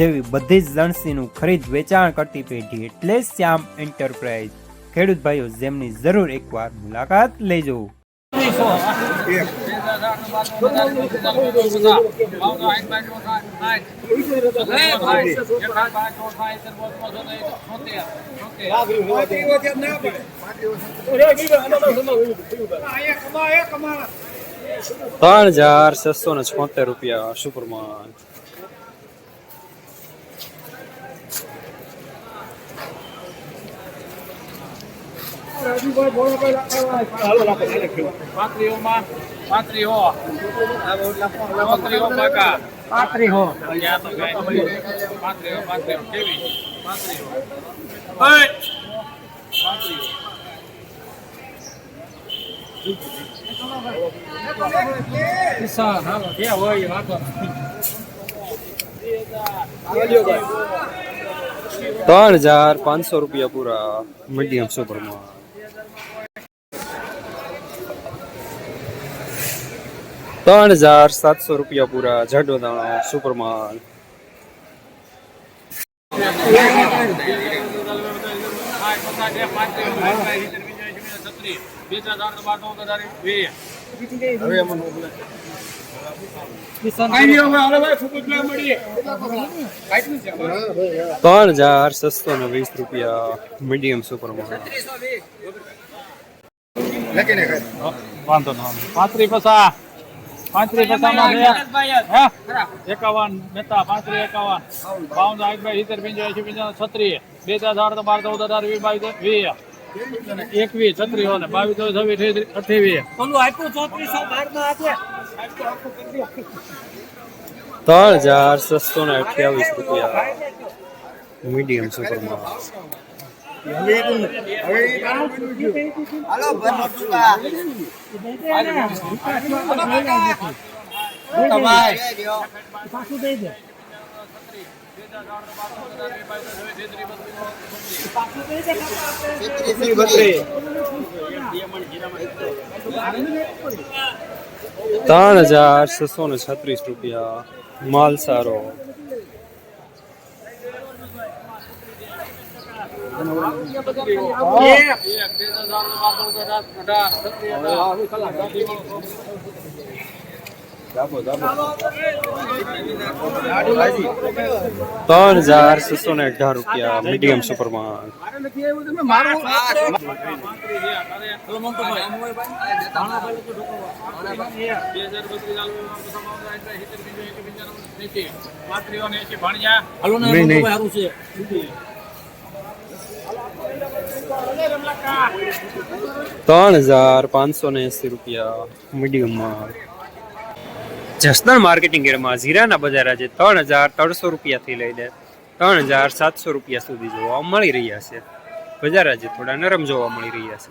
જેવી બધી જ લણસીનું ખરીદ વેચાણ કરતી પેઢી એટલે શ્યામ એન્ટરપ્રાઇઝ. ખેડૂત ભાઈઓ, જેમની જરૂર એકવાર મુલાકાત લેજો. ત્રણ હજાર છસો ને છોતેર રૂપિયા સુપરમાન પાત્રીઓમાં પાત્રીઓ પાત્રીઓ પાકા પાત્રી હો ત્યાં તો કાંઈ પાત્રીઓ પાત્રીઓ કેવી પાત્રીઓ ઓય! પાત્રીઓ કિસ્સા, હાલો, ક્યાં હોય એ વાંધો નહીં. ત્રણ હજાર પાંચસો રૂપિયા પૂરા મીડિયમ સુપરમાં ત્રણ હજાર સાતસો રૂપિયા પૂરા જાડો દાણો વીસ. ત્રણ હજાર સસ્તો ને વીસ રૂપિયા મીડિયમ સુપરમાં વાંધો ના પાંત્રીસ પચાસ પાંત્રીસ પચાસમાં છે. એકાવન નેતા પાંત્રીસ એકાવન. બાવન આઠ બાય સિત્તેર પંચ્યાસી પંચાવન છત્રીસ. બે ચાર ચાર તો બાર ચૌદ અઢાર વીસ બાવીસ વીસ. એકવીસ છત્રીસ ને બાવીસ ચોવીસ છવ્વીસ અઠ્યાવીસ ત્રણ હજાર છસો ને અઠ્યાવીસ રૂપિયા. મીડિયમ સુપરમાં ત્રણ હજાર છસો ને છત્રીસ રૂપિયા માલ સારો એક બે હજાર ત્રણ હજાર છસો ને અઢાર રૂપિયા મીડિયમ સુપરમાં નહીં નહીં. ત્રણ હજાર પાંચસો ને એસી રૂપિયા મીડિયમમાં. જસદણ માર્કેટિંગ એરમાં જીરાના બજાર આજે ત્રણ હજાર ત્રણસો રૂપિયાથી લઈને ત્રણ હજાર સાતસો રૂપિયા સુધી જોવા મળી રહ્યા છે. બજાર આજે થોડા નરમ જોવા મળી રહ્યા છે.